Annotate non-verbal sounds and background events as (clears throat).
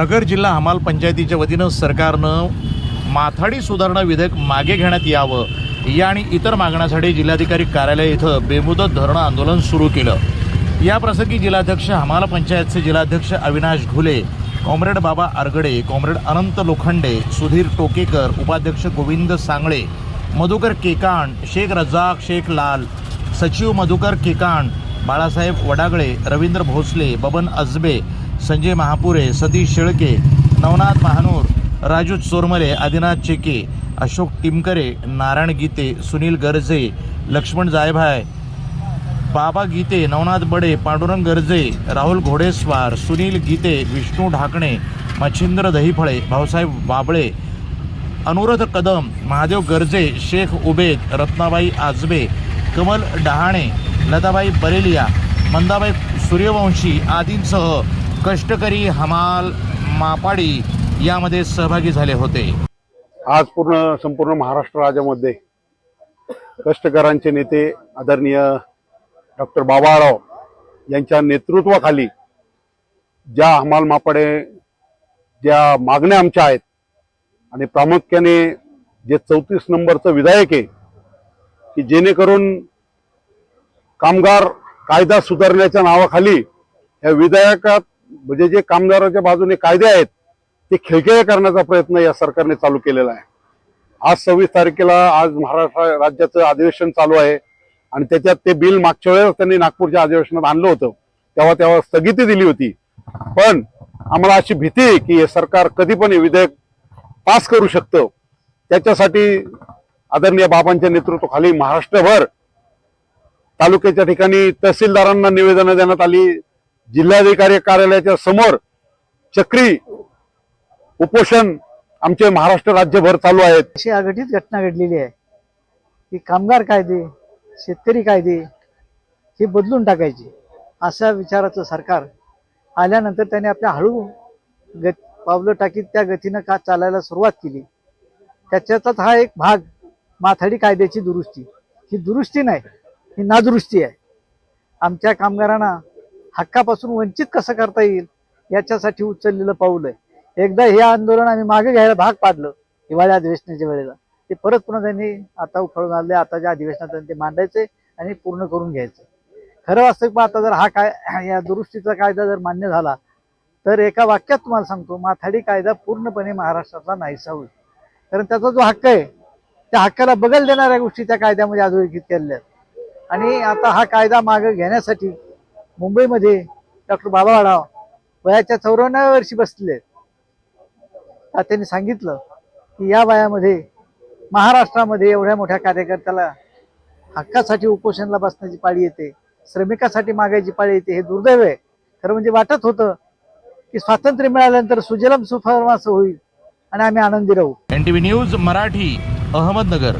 नगर जिल्हा हमाल पंचायतीच्या वतीनं सरकारनं माथाडी सुधारणा विधेयक मागे घेण्यात यावं या आणि इतर मागण्यासाठी जिल्हाधिकारी कार्यालय इथं बेमुदत धरणं आंदोलन सुरू केलं. या प्रसंगी जिल्हाध्यक्ष हमाल पंचायतचे जिल्हाध्यक्ष अविनाश घुले कॉम्रेड बाबा आरगडे कॉम्रेड अनंत लोखंडे सुधीर टोकेकर उपाध्यक्ष गोविंद सांगळे मधुकर केकाण शेख रजाक शेख लाल सचिव मधुकर केकाण बाळासाहेब वडागळे रवींद्र भोसले बबन अजबे संजय महापुरे सतीश शेळके नवनाथ महानूर राजू चोरमले आदिनाथ चेके अशोक टिमकरे नारायण गीते सुनील गरजे लक्ष्मण जायभाय बाबा गीते नवनाथ बडे पांडुरंग गरजे राहुल घोडेस्वार सुनील गीते विष्णू ढाकणे मच्छिंद्र दहीफळे भाऊसाहेब बाबळे अनुराध कदम महादेव गरजे शेख उबेद रत्नाबाई आजबे कमल डहाणे लताबाई बरेलिया मंदाबाई सूर्यवंशी आदींसह कष्टकरी हमाल मापाडी यामध्ये सहभागी झाले होते. आज पूर्ण संपूर्ण महाराष्ट्र राज्यामध्ये कष्टकरांचे नेते आदरणीय डॉक्टर बाबाराव यांच्या नेतृत्वाखाली ज्या हमाल मापाडे ज्या मागण्या आमच्या आहेत आणि प्रामुख्याने जे चौतीस नंबरचं विधायक आहे की जेणेकरून कामगार कायदा सुधारण्याच्या नावाखाली या विधेयकात म्हणजे जे कामगाराच्या बाजूने कायदे आहेत ते खिळखिळे करण्याचा प्रयत्न या सरकारने चालू केलेला आहे. आज सव्वीस तारखेला आज महाराष्ट्र राज्याचं अधिवेशन चालू आहे आणि त्याच्यात ते बिल मागच्या वेळेस त्यांनी नागपूरच्या अधिवेशनात आणलं होतं. तेव्हा तेव्हा स्थगिती दिली होती. पण आम्हाला अशी भीती आहे की हे सरकार कधी पण हे विधेयक पास करू शकतं. त्याच्यासाठी आदरणीय बाबांच्या नेतृत्वाखाली महाराष्ट्रभर तालुक्याच्या ठिकाणी तहसीलदारांना निवेदनं देण्यात आली. जिल्हाधिकारी कार्यालयाच्या समोर चक्री उपोषण आमचे महाराष्ट्र राज्यभर चालू आहेत. अशी अघटित घटना घडलेली आहे. की कामगार कायदे शेतकरी कायदे हे बदलून टाकायचे. अशा विचाराचं सरकार आल्यानंतर त्याने आपल्या हळू गत पावलं टाकीत त्या गतीनं का चालायला सुरुवात केली. त्याच्यातच हा एक भाग माथाडी कायद्याची दुरुस्ती. ही दुरुस्ती नाही ही नादुरुस्ती आहे. आमच्या कामगारांना हक्कापासून वंचित कसं करता येईल याच्यासाठी उचललेलं पाऊल आहे. एकदा हे आंदोलन आम्ही मागे घ्यायला भाग पाडलं हिवाळ्या अधिवेशनाच्या वेळेला. ते परत पुन्हा त्यांनी आता उखळून आले आताच्या अधिवेशनात ते मांडायचे आणि पूर्ण करून घ्यायचं खरं वास्तविक आता जर हा काय (clears throat) या दुरुस्तीचा कायदा जर मान्य झाला तर एका वाक्यात तुम्हाला सांगतो माथाडी कायदा पूर्णपणे महाराष्ट्राचा नाहीसा होईल. कारण त्याचा जो हक्क आहे त्या हक्काला बगल देणाऱ्या गोष्टी त्या कायद्यामध्ये अधोरेखित केलेल्या आहेत. आणि आता हा कायदा मागे घेण्यासाठी मुंबईमध्ये डॉक्टर बाबा वाढाव वयाच्या चौऱ्याण्णव्या वर्षी बसले. आहेत त्यांनी सांगितलं की या वयामध्ये महाराष्ट्रामध्ये एवढ्या मोठ्या कार्यकर्त्याला हक्कासाठी उपोषणाला बसण्याची पाळी येते श्रमिकासाठी मागायची पाळी येते हे दुर्दैव आहे. खरं म्हणजे वाटत होतं की स्वातंत्र्य मिळाल्यानंतर सुजलम सुफलाम असं होईल आणि आम्ही आनंदी राहू. N news Marathi Ahmednagar.